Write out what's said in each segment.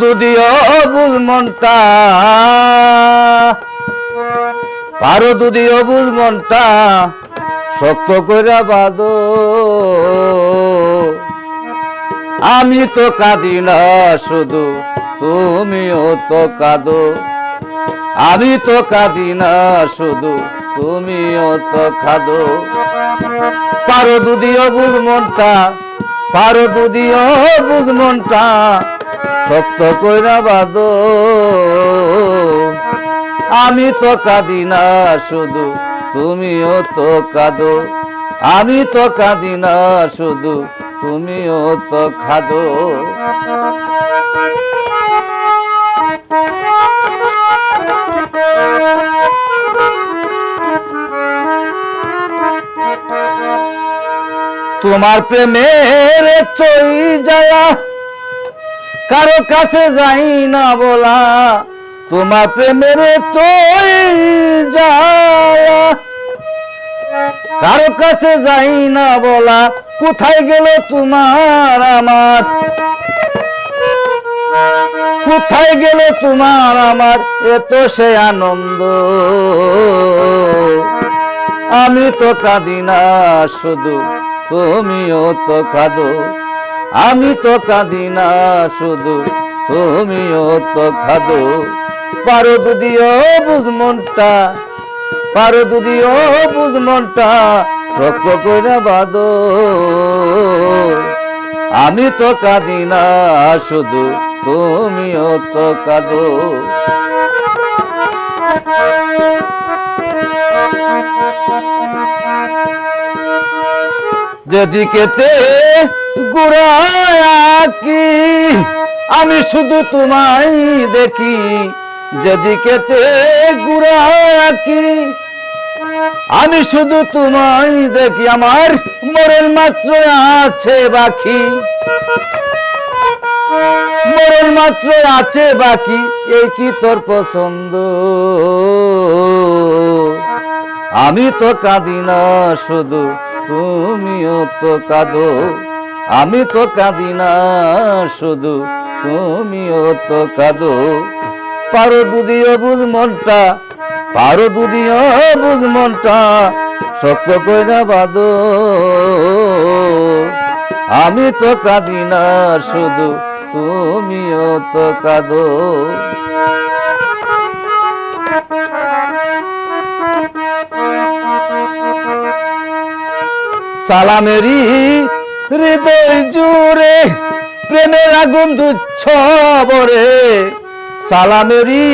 দুদিও বুঝ মনটা পারো দুদিও বুঝ মনটা শক্ত কইরা বাদ আমি তো কাঁদি না শুধু, তুমিও তো কাঁদো। আমি তো কাঁদি না শুধু, তুমিও তো খাদো পারো দুদিও বুঝ মনটা পারো দুদিও বুঝ মনটা শক্ত কইরা বাদ আমি তো কাঁদি না শুধু, তুমিও তো কাঁদো। আমি তো কাঁদি না শুধু, তুমিও তো খাদো। তোমার প্রেমের চই যায়া কারও কাছে যাই না বলা, তোমার প্রেমের চই যায়া। কারও কাছে যাই না বলা, কোথায় গেল তোমার আমার? কোথায় গেল তোমার আমার? এত সে আনন্দ। আমি তো কাঁদি না, শুধু তুমিও তো কাঁদো। আমি তো কাঁদি না শুধু, তুমিও তো খাদো। পারো দুদিও বুঝ মনটা, পারো দুদিও বুঝ মনটা শক্ত করে বাদো আমি তো কাঁদি না শুধু, তুমিও তো কাঁদো গুড়ায় কি আমি শুধু তোমায় দেখি। গুড়ায় কি আমি শুধু তোমায় দেখি। আমার মরণ মাত্র আছে বাকি। মরণ মাত্র আছে বাকি, এই কি তোর পছন্দ? আমি তো কাঁদি না, শুধু তুমিও তো কাঁদো। আমি তো কাঁদি না শুধু, তুমিও তো কাঁদো। পারো দুদিও বুঝ মনটা, পারো দুদিও বুঝ মনটা, শক্ত কইরা বাদো আমি তো কাঁদি না শুধু, তুমিও তো কাঁদো। সালামেরি হৃদয় জুড়ে প্রেমের আগুন তুচ্ছ বরে সালামেরি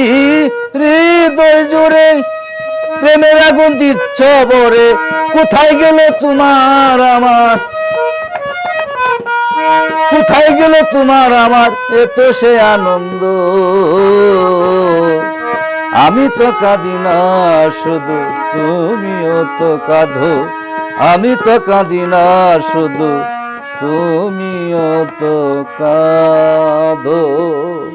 হৃদয় জুড়ে প্রেমের আগুন দিচ্ছ বরে কোথায় গেল তোমার আমার? কোথায় গেল তোমার আমার? এত সে আনন্দ। আমি তো কাঁদি না শুধু, তুমিও তো কাঁধো আমি তো কাঁদি না শুধু তুমিও তো কাঁদো।